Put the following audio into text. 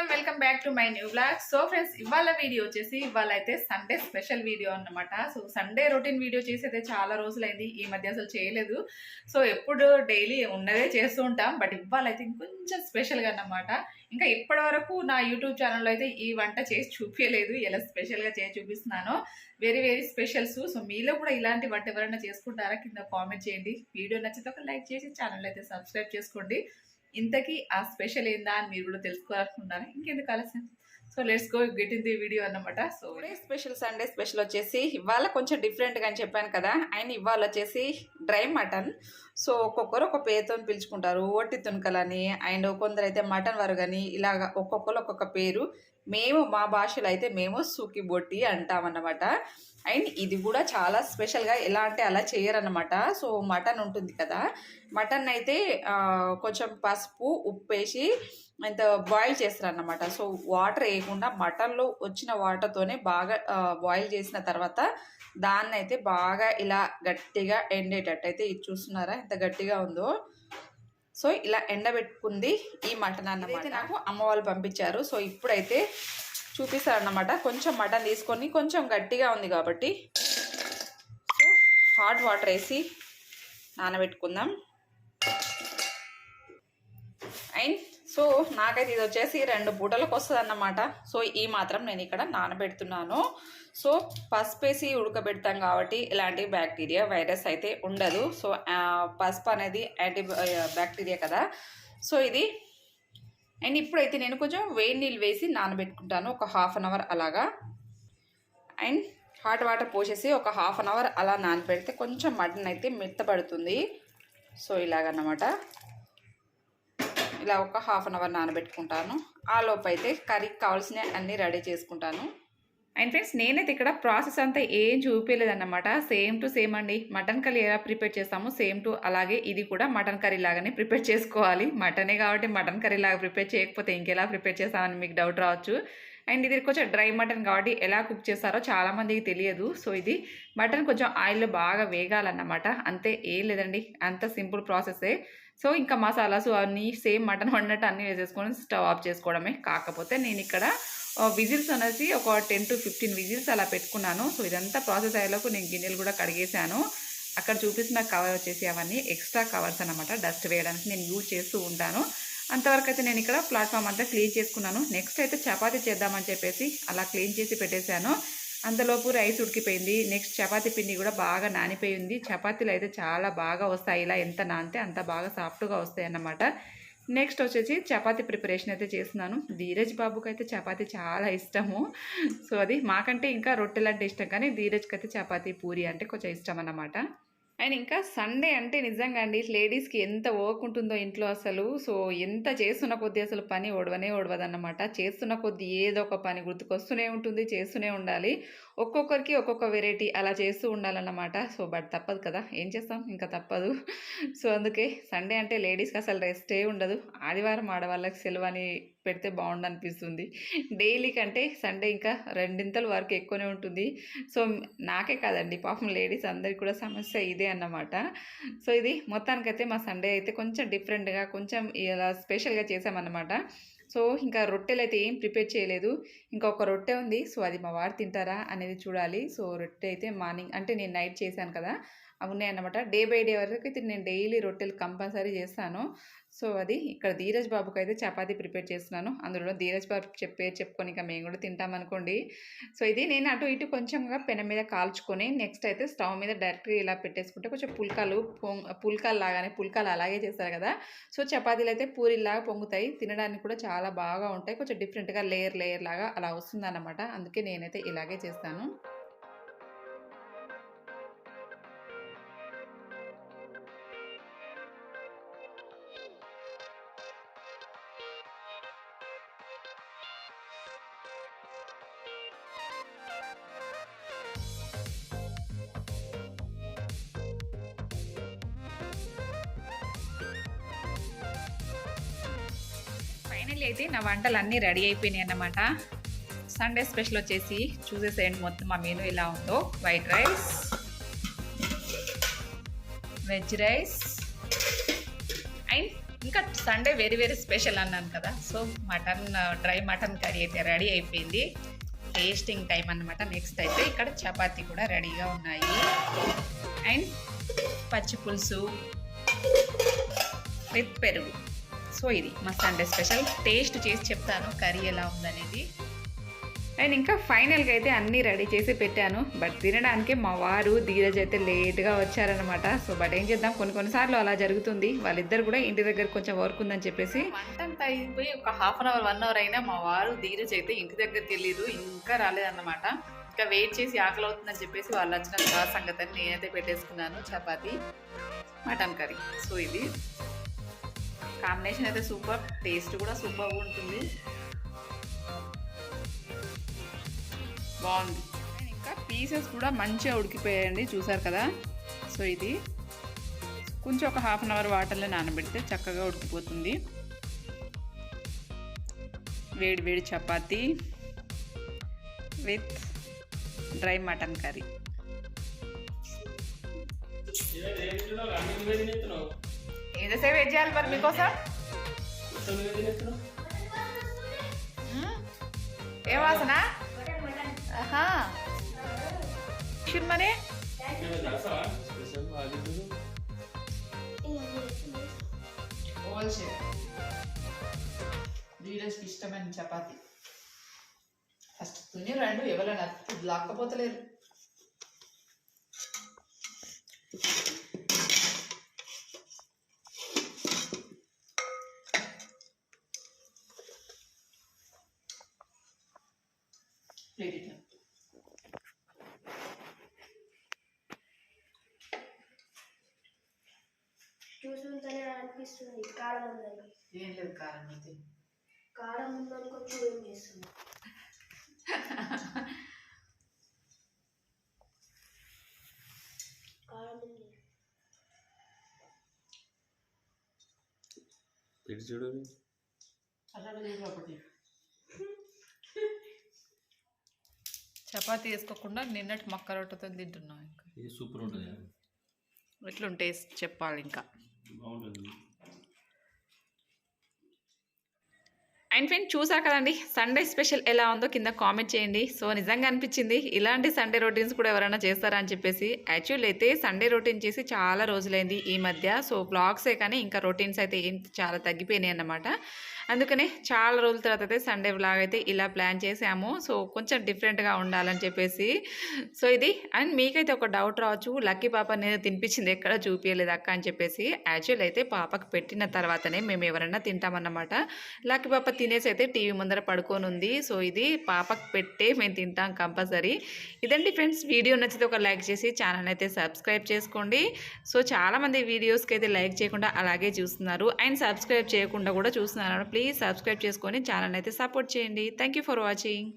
నమస్కారం welcome back to my new blog so friends ఇవాళ video వచ్చేసి ఇవాళ అయితే సండే స్పెషల్ వీడియో అన్నమాట. సో సండే రొటీన్ వీడియో చేసేదే చాలా రోజులైంది. ఈ మధ్య అసలు చేయలేదు. సో ఎప్పుడు డైలీ ఉన్నదే చేస్తూ ఉంటాం. బట్ ఇవాళ అయితే ఇంకొంచెం స్పెషల్గా అన్నమాట. ఇంకా ఇప్పటి వరకు నా యూట్యూబ్ ఛానల్లో అయితే ఈ వంట చేసి చూపించలేదు ఎలా స్పెషల్గా చేసి చూపిస్తున్నాను. వెరీ వెరీ స్పెషల్స్ సో మీలో కూడా ఇలాంటి వంట ఎవరైనా చేసుకుంటారా? కింద కామెంట్ చేయండి. వీడియో నచ్చితే ఒక లైక్ చేసి ఛానల్ అయితే సబ్స్క్రైబ్ చేసుకోండి. ఇంతకీ ఆ స్పెషల్ ఏందా అని మీరు కూడా తెలుసుకోవాలనుకుంటున్నారు? ఇంకెందుకు ఆలస్యం? So let's go get in the video అన్నమాట. So today special Sunday special వచ్చేసి ఇవాళ కొంచెం డిఫరెంట్గా అని చెప్పాను కదా. ఆయన ఇవాళ వచ్చేసి డ్రై మటన్. సో ఒక్కొక్కరు ఒక పేరుతో పిలుచుకుంటారు. ఒట్టి తునకలని అండ్ కొందరు అయితే మటన్ వరగని ఇలాగ ఒక్కొక్కరు ఒక్కొక్క పేరు. మేము మా భాషలో అయితే మేము సూకి బొట్టి అంటామన్నమాట. అండ్ ఇది కూడా చాలా స్పెషల్గా ఎలా అంటే అలా చేయరన్నమాట. సో మటన్ ఉంటుంది కదా. మటన్ అయితే కొంచెం పసుపు ఉప్పు వేసి ఇంత బాయిల్ చేస్తారన్నమాట. సో వాటర్ వేయకుండా మటన్లో వచ్చిన వాటర్తోనే బాగా బాయిల్ చేసిన తర్వాత దాన్ని అయితే బాగా ఇలా గట్టిగా ఎండేటట్టు అయితే ఇది చూస్తున్నారా ఎంత గట్టిగా ఉందో. సో ఇలా ఎండబెట్టుకుంది ఈ మటన్ అన్నమాట. నాకు అమ్మ వాళ్ళు పంపించారు. సో ఇప్పుడైతే చూపిస్తారన్నమాట. కొంచెం మటన్ తీసుకొని కొంచెం గట్టిగా ఉంది కాబట్టి. సో హాట్ వాటర్ వేసి నానబెట్టుకుందాం అండ్ సో నాకైతే ఇది వచ్చేసి రెండు బుటలకు వస్తుంది అన్నమాట సో ఈ మాత్రం నేను ఇక్కడ నానబెడుతున్నాను. సో పసుపు వేసి ఉడకబెడతాం కాబట్టి ఇలాంటి బ్యాక్టీరియా వైరస్ అయితే ఉండదు. సో పసుపు అనేది యాంటీ బ్యాక్టీరియా కదా. సో ఇది అండ్ ఇప్పుడైతే నేను కొంచెం వేడి నీళ్ళు వేసి నానబెట్టుకుంటాను. ఒక హాఫ్ అన్ అవర్ అలాగా. అండ్ హాట్ వాటర్ పోసేసి ఒక హాఫ్ అన్ అవర్ అలా నానబెడితే కొంచెం మటన్ అయితే మెత్తబడుతుంది. సో ఇలాగన్నమాట. ఇలా ఒక హాఫ్ అన్ అవర్ నానబెట్టుకుంటాను. ఆ లోపు అయితే కర్రీకి కావాల్సిన అన్నీ రెడీ చేసుకుంటాను. అండ్ ఫ్రెండ్స్ నేనైతే ఇక్కడ ప్రాసెస్ అంతా ఏం చూపించలేదన్నమాట సేమ్ టు సేమ్ అండి. మటన్ కర్రీ ఎలా ప్రిపేర్ చేస్తామో సేమ్ టు అలాగే ఇది కూడా మటన్ కర్రీ లాగానే ప్రిపేర్ చేసుకోవాలి. మటనే కాబట్టి మటన్ కర్రీ లాగా ప్రిపేర్ చేయకపోతే ఇంకెలా ప్రిపేర్ చేస్తామని మీకు డౌట్ రావచ్చు. అండ్ ఇది కొంచెం డ్రై మటన్ కాబట్టి ఎలా కుక్ చేస్తారో చాలామందికి తెలియదు. సో ఇది మటన్ కొంచెం ఆయిల్లో బాగా వేగాలన్నమాట. అంతే ఏం లేదండి. అంత సింపుల్ ప్రాసెసే. సో ఇంకా మసాలాస్ అన్నీ సేమ్ మటన్ వండినట్టు అన్నీ వేసేసుకొని స్టవ్ ఆఫ్ చేసుకోవడమే. కాకపోతే నేను ఇక్కడ విజిల్స్ అనేసి ఒక టెన్ టు ఫిఫ్టీన్ విజిల్స్ అలా పెట్టుకున్నాను. సో ఇదంతా ప్రాసెస్ అయ్యేలోపు నేను గిన్నెలు కూడా కడిగేశాను. అక్కడ చూపిస్తున్న కవర్ వచ్చేసి అవన్నీ ఎక్స్ట్రా కవర్స్ అనమాట డస్ట్ వేయడానికి నేను యూజ్ చేస్తూ ఉంటాను. అంతవరకు అయితే నేను ఇక్కడ ప్లాట్ఫామ్ అంతా క్లీన్ చేసుకున్నాను. నెక్స్ట్ అయితే చపాతి చేద్దామని చెప్పేసి అలా క్లీన్ చేసి పెట్టేశాను. అంతలోపు రైస్ ఉడికిపోయింది. నెక్స్ట్ చపాతీ పిండి కూడా బాగా నానిపోయింది చపాతీలు అయితే చాలా బాగా వస్తాయి. ఇలా ఎంత నానితే అంత బాగా సాఫ్ట్గా వస్తాయి అన్నమాట. నెక్స్ట్ వచ్చేసి చపాతీ ప్రిపరేషన్ అయితే చేస్తున్నాను. ధీరజ్ బాబుకి అయితే చపాతీ చాలా ఇష్టము. సో అది మాకంటే ఇంకా రొట్టెలు అంటే ఇష్టం. కానీ ధీరజ్కి అయితే చపాతీ పూరి అంటే కొంచెం ఇష్టం అన్నమాట. అండ్ ఇంకా సండే అంటే నిజంగా అండి లేడీస్కి ఎంత వర్క్ ఉంటుందో ఇంట్లో అసలు. సో ఎంత చేస్తున్న కొద్దీ అసలు పని ఒడవనే ఒడవదన్నమాట చేస్తున్న కొద్దీ ఏదో ఒక పని గుర్తుకొస్తూనే ఉంటుంది చేస్తూనే ఉండాలి. ఒక్కొక్కరికి ఒక్కొక్క వెరైటీ అలా చేస్తూ ఉండాలన్నమాట. సో బట్ తప్పదు కదా. ఏం చేస్తాం? ఇంకా తప్పదు. సో అందుకే సండే అంటే లేడీస్కి అసలు రెస్టే ఉండదు. ఆదివారం ఆడవాళ్ళకి సెలవు అని పెడితే బాగుండు అనిపిస్తుంది డైలీ కంటే సండే ఇంకా రెండింతలు వర్క్ ఎక్కువనే ఉంటుంది. సో నాకే కాదండి. పాపం లేడీస్ అందరికి కూడా సమస్య ఇదే అన్నమాట. సో ఇది మొత్తానికైతే మా సండే అయితే కొంచెం డిఫరెంట్గా కొంచెం ఇలా స్పెషల్గా చేసామన్నమాట. సో ఇంకా రొట్టెలు అయితే ఏం ప్రిపేర్ చేయలేదు. ఇంకా ఒక రొట్టె ఉంది. సో అది మా వారు తింటారా అనేది చూడాలి. సో రొట్టె అయితే మార్నింగ్ అంటే నేను నైట్ చేశాను కదా. ఉన్నాయన్నమాట. డే బై డే వరకు అయితే నేను డైలీ రొట్టెలు కంపల్సరీ చేస్తాను. సో అది ఇక్కడ ధీరజ్ బాబుకి అయితే చపాతీ ప్రిపేర్ చేస్తున్నాను. అందులో ధీరజ్ బాబు చెప్పే చెప్పుకొని ఇంకా మేము కూడా తింటాం అనుకోండి. సో ఇది నేను అటు ఇటు కొంచెంగా పెన మీద కాల్చుకొని నెక్స్ట్ అయితే స్టవ్ మీద డైరెక్ట్గా ఇలా పెట్టేసుకుంటే కొంచెం పుల్కాలు పుల్కాలు లాగానే పుల్కాలు అలాగే చేస్తారు కదా. సో చపాతీలు అయితే పూరిలాగా పొంగుతాయి. తినడానికి కూడా చాలా బాగా ఉంటాయి. కొంచెం డిఫరెంట్గా లేయర్ లేయర్ లాగా అలా వస్తుందన్నమాట. అందుకే నేనైతే ఇలాగే చేస్తాను. ఫైనల్లీ అయితే నా వంటలు అన్నీ రెడీ అయిపోయినాయి అన్నమాట. సండే స్పెషల్ వచ్చేసి చూసేసేయండి మొత్తం మా మెనూ ఇలా ఉందో. White rice veg rice and ఇంకా సండే వెరీ వెరీ స్పెషల్ అన్నాను కదా. So mutton dry mutton curry అయితే రెడీ అయిపోయింది. టేస్టింగ్ టైం అన్నమాట. నెక్స్ట్ అయితే ఇక్కడ చపాతీ కూడా రెడీగా ఉన్నాయి. అండ్ పచ్చి పులుసు విత్ పెరుగు. సో ఇది మా సండే స్పెషల్. టేస్ట్ చేసి చెప్తాను కర్రీ ఎలా ఉందనేది. అండ్ ఇంకా ఫైనల్గా అయితే అన్నీ రెడీ చేసి పెట్టాను. బట్ తినడానికి మా వారు ధీరజ్ అయితే లేట్గా వచ్చారనమాట సో బట్ ఏం చేద్దాం? కొన్ని కొన్నిసార్లు అలా జరుగుతుంది. వాళ్ళిద్దరు కూడా ఇంటి దగ్గర కొంచెం వర్క్ ఉందని చెప్పేసి. వంట అయిపోయి ఒక half an hour one hour అయినా మా వారు ధీరజ్ అయితే ఇంటి దగ్గరికి తెలియదు ఇంకా రాలేదన్నమాట. ఇంకా వెయిట్ చేసి ఆకలి అవుతుందని చెప్పేసి వాళ్ళు వచ్చిన తర్వాత సంగతి అని నేనైతే పెట్టేసుకున్నాను. Chapati mutton curry. సో ఇది. కాంబినేషన్ అయితే సూపర్ టేస్ట్ కూడా సూపర్గా ఉంటుంది. బాగుంది. ఇంకా పీసెస్ కూడా మంచిగా ఉడికిపోయాయండి చూసారు కదా? సో ఇది కొంచెం ఒక హాఫ్ అన్ అవర్ వాటర్లో నానబెడితే చక్కగా ఉడికిపోతుంది. వేడి వేడి chapati with dry mutton curry. ఎంతసేపు వెయిట్ చేయాలి మరి మీకోసం ఏ వాసన మరి లీడర్స్కి ఇష్టమైన చపాతి ఫస్ట్ తుని రెండు ఎవరైనా లాక్కపోతలేరు ప్లేట్ ఇట్లా. చూసుకుంటేనే అనిపిస్తుంది కారం ఉందని. ఏం లేదు కారం అయితే కారం ఉందని కొంచెం ఏం చేస్తుంది? చూడు. అలా లేదు ఒకటి. చపాతీ వేసుకోకుండా నిన్నటి మక్క రొట్టెతో తింటున్నాం ఇంకా. ఇది సూపర్ ఉంటుంది. ఎట్లుంటే చెప్పాలి ఇంకా. బాగుంటుంది. అండ్ ఫ్రెండ్ చూసారు కదండి సండే స్పెషల్ ఎలా ఉందో కింద కామెంట్ చేయండి. సో నిజంగా అనిపించింది ఇలాంటి సండే రొటీన్స్ కూడా ఎవరైనా చేస్తారా అని చెప్పేసి. యాక్చువల్ అయితే సండే రొటీన్ చేసి చాలా రోజులైంది ఈ మధ్య. సో బ్లాగ్సే కానీ ఇంకా రొటీన్స్ అయితే ఏం చాలా తగ్గిపోయినాయి అన్నమాట. అందుకనే చాలా రోజుల తర్వాత అయితే సండే బ్లాగ్ అయితే ఇలా ప్లాన్ చేసాము. సో కొంచెం డిఫరెంట్గా ఉండాలని చెప్పేసి. సో ఇది అండ్ మీకైతే ఒక డౌట్ రావచ్చు లక్కీ పాప నేను తినిపించింది ఎక్కడ? చూపించలేదు అక్క అని చెప్పేసి. యాక్చువల్ అయితే పాపకు పెట్టిన తర్వాతనే మేము ఎవరైనా తింటామన్నమాట. లక్కీ పాప తినేసి అయితే టీవీ ముందర పడుకొని ఉంది సో ఇది పాపకు పెట్టే మేము తింటాం కంపల్సరీ. ఇదండి ఫ్రెండ్స్ వీడియో నచ్చితే ఒక లైక్ చేసి ఛానల్ అయితే సబ్స్క్రైబ్ చేసుకోండి. సో చాలామంది వీడియోస్కి అయితే లైక్ చేయకుండా అలాగే చూస్తున్నారు. అండ్ సబ్స్క్రైబ్ చేయకుండా కూడా చూస్తున్నారు ప్లీజ్ సబ్స్క్రైబ్ చేసుకొని ఛానల్ అయితే సపోర్ట్ చేయండి. Thank you for watching